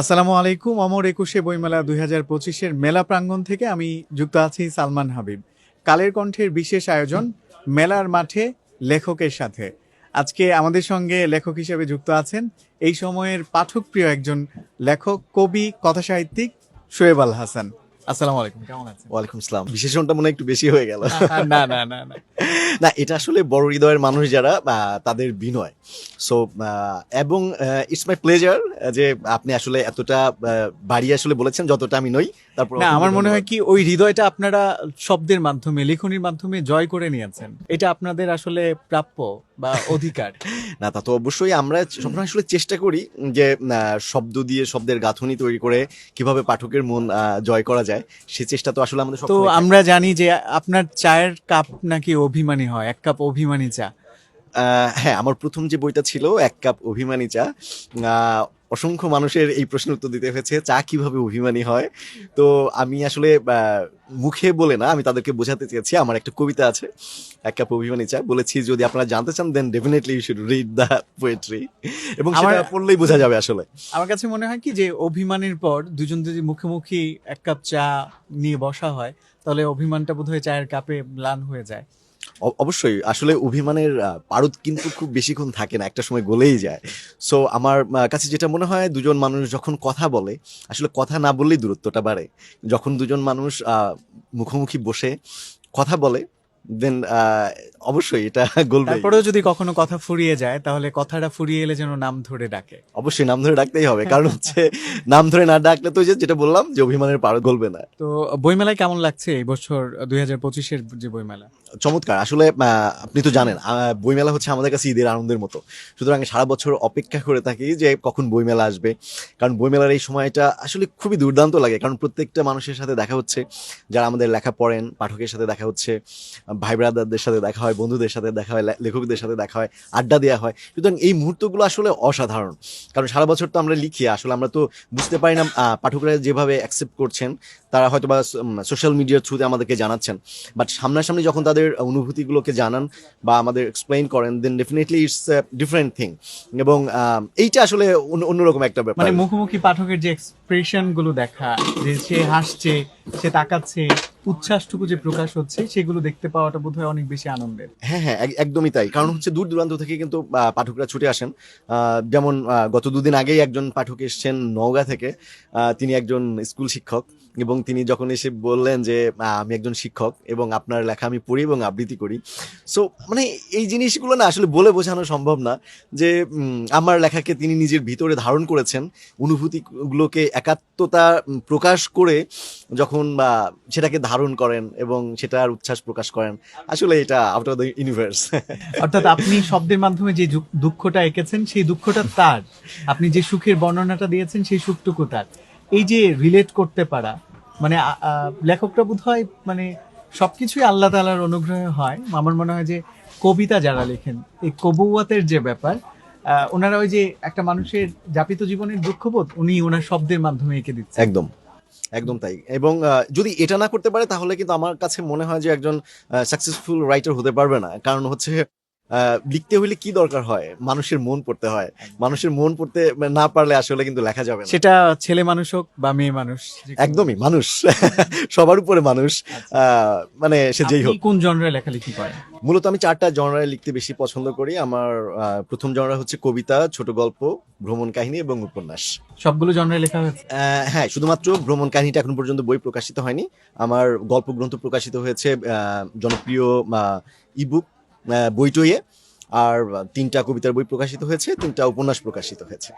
আসসালামু আলাইকুম, অমর একুশে বইমেলা দুই হাজার পঁচিশের মেলা প্রাঙ্গণ থেকে আমি যুক্ত আছি সালমান হাবিব। কালের কণ্ঠের বিশেষ আয়োজন মেলার মাঠে লেখকের সাথে। আজকে আমাদের সঙ্গে লেখক হিসেবে যুক্ত আছেন এই সময়ের পাঠকপ্রিয় একজন লেখক, কবি, কথাসাহিত্যিক শোয়েব আল হাসান। আসসালামু আলাইকুম কেমন আছেন? ওয়ালাইকুম আসসালাম। বিশেষণটা মনে একটু বেশি হয়ে গেল। না না না না না। এটা আসলে বড় হৃদয়ের মানুষ যারা তাদের বিনয়। সো এবং ইটস মাই প্লেজার যে আপনি আসলে এতটা আসলে বলেছেন যতটা আমি নই। তারপর না আমার মনে হয় কি ওই হৃদয়টা আপনারা শব্দের মাধ্যমে লেখনির মাধ্যমে জয় করে নিয়েছেন। এটা আপনাদের আসলে প্রাপ্য বা অধিকার। না তা তো অবশ্যই আমরা সবসময় আসলে চেষ্টা করি যে আহ, শব্দ দিয়ে শব্দের গাঁথনি তৈরি করে কীভাবে পাঠকের মন জয় করা যায়। সে চেষ্টা তো আসলে আমাদের তো আমরা জানি যে আপনার চায়ের কাপ নাকি অভিমানী হয়? এক কাপ অভিমানী চা। আহ, হ্যাঁ আমার প্রথম যে বইটা ছিল এক কাপ অভিমানী চা আহ, অসংখ্য মানুষের এই প্রশ্নের উত্তর দিতে হয়েছে চা কীভাবে অভিমানী হয়? তো আমি আসলে মুখে বলে না আমি তাদেরকে বোঝাতে চেয়েছি আমার একটা কবিতা আছে এক কাপ অভিমানী চা বলেছি যদি আপনারা জানতে চান then definitely you should read the poetry এবং সেটা পড়লেই বোঝা যাবে আসলে। আমার কাছে মনে হয় কি যে অভিমানের পর দুজন যদি মুখোমুখি এক কাপ চা নিয়ে বসা হয় তাহলে অভিমানটা বোধহয় চায়ের কাপে ম্লান হয়ে যায়। অবশ্যই। আসলে অভিমানের পারদ কিন্তু খুব বেশিক্ষণ থাকে না, একটা সময় গলেই যায়। সো আমার কাছে যেটা মনে হয়, দুজন মানুষ যখন কথা বলে, আসলে কথা না বললেই দূরত্বটা বাড়ে। যখন দুজন মানুষ মুখোমুখি বসে কথা বলে দেন অবশ্যই এটা গলবে তারপরেও যদি কখনো কথা ফুরিয়ে যায় তাহলে কথাটা ফুরিয়ে এলে যেন নাম ধরে ডাকে। অবশ্যই নাম ধরে ডাকতেই হবে কারণ হচ্ছে নাম ধরে না ডাকলে তো যে যেটা বললাম যে অভিমানের পারদ গলবে না। তো বইমেলায় কেমন লাগছে এই বছর দুই হাজার পঁচিশের যে বইমেলা? চমৎকার আসলে আপনি তো জানেন বইমেলা হচ্ছে আমাদের কাছে ঈদের আনন্দের মতো। সুতরাং সারা বছর অপেক্ষা করে থাকি যে কখন বইমেলা আসবে কারণ বইমেলার এই সময়টা আসলে খুবই দুর্দান্ত লাগে কারণ প্রত্যেকটা মানুষের সাথে দেখা হচ্ছে যারা আমাদের লেখা পড়েন পাঠকের সাথে দেখা হচ্ছে ভাই ব্রাদারদের সাথে দেখা হয়, বন্ধুদের সাথে দেখা হয় লেখকদের সাথে দেখা হয়, আড্ডা দেওয়া হয়। সুতরাং এই মুহূর্তগুলো আসলে অসাধারণ। কারণ সারা বছর তো আমরা লিখি, আসলে আমরা তো বুঝতে পারি না পাঠকরা যেভাবে অ্যাকসেপ্ট করছেন, তারা হয়তো বা সোশ্যাল মিডিয়ার থ্রুতে আমাদেরকে জানাচ্ছেন। বাট সামনাসামনি যখন তাদের অনুভূতিগুলোকে জানান বা আমাদের এক্সপ্লেইন করেন then definitely it's different thing এবং এইটা আসলে অন্য- অন্যরকম একটা ব্যাপার। মানে মুখোমুখি পাঠকের যে এক্সপ্রেশনগুলো দেখা, যে সে হাসছে, সে তাকাচ্ছে উচ্ছ্বাসটুকু যে প্রকাশ হচ্ছে, সেগুলো দেখতে পাওয়াটা বোধহয় অনেক বেশি আনন্দের। হ্যাঁ হ্যাঁ এক- একদমই তাই। কারণ হচ্ছে দূর দূরান্ত থেকে কিন্তু পাঠকরা ছুটে আসেন। যেমন গত দুদিন আগেই একজন পাঠক এসেছেন নওগাঁ থেকে। তিনি একজন স্কুল শিক্ষক এবং তিনি যখন এসে বললেন যে আমি একজন শিক্ষক এবং আপনার লেখা আমি পড়ি এবং আবৃত্তি করি। সো মানে এই জিনিসগুলো না আসলে বলে বোঝানো সম্ভব না যে আমার লেখাকে তিনি নিজের ভিতরে ধারণ করেছেন। অনুভূতিগুলোকে একাত্মতা প্রকাশ করে যখন, বা, সেটাকে ধারণ করেন এবং সেটার উচ্ছ্বাস প্রকাশ করেন। আসলে এটা আউট অফ দ্য ইউনিভার্স অর্থাৎ আপনি শব্দের মাধ্যমে যে দুঃখটা এঁকেছেন সেই দুঃখটা তার। আপনি যে সুখের বর্ণনাটা দিয়েছেন সেই সুখটুকু তার। এই যে রিলেট করতে পারা মানে লেখকরা বোধ হয় মানে সবকিছুই আল্লাহ তালার অনুগ্রহে হয়। আমার মনে হয় যে কবিতা যারা লেখেন এই কবুয়াতের যে ব্যাপার আহ, ওনারা ওই যে একটা মানুষের যাপিত জীবনের দুঃখবোধ উনি ওনার শব্দের মাধ্যমে এঁকে দিচ্ছেন। একদম। একদম তাই। এবং যদি এটা না করতে পারে তাহলে কিন্তু আমার কাছে মনে হয় যে একজন সাকসেসফুল রাইটার হতে পারবে না। কারণ হচ্ছে লিখতে হইলে কি দরকার হয়? মানুষের মন পড়তে হয়। মানুষের মন পড়তে না পারলে আসলে কিন্তু লেখা যাবে না। সেটা ছেলে মানুষ হোক বা মেয়ে মানুষ একদমই মানুষ। সবার উপরে মানুষ। আহ, মানে সে যেই হোক। কোন জনরে লেখালেখি করেন? মূলত আমি চারটা জনরায় লিখতে বেশি পছন্দ করি। আমার প্রথম জনরা হচ্ছে কবিতা ছোট গল্প ভ্রমণ কাহিনী এবং উপন্যাস। সবগুলো জনরে লেখা হয়েছে? আহ, হ্যাঁ শুধুমাত্র ভ্রমণ কাহিনীটা এখন পর্যন্ত বই প্রকাশিত হয়নি। আমার গল্প গ্রন্থ প্রকাশিত হয়েছে আহ, জনপ্রিয় ইবুক বইটইয়ে। আর তিনটা কবিতার বই প্রকাশিত হয়েছে তিনটা উপন্যাস প্রকাশিত হয়েছে।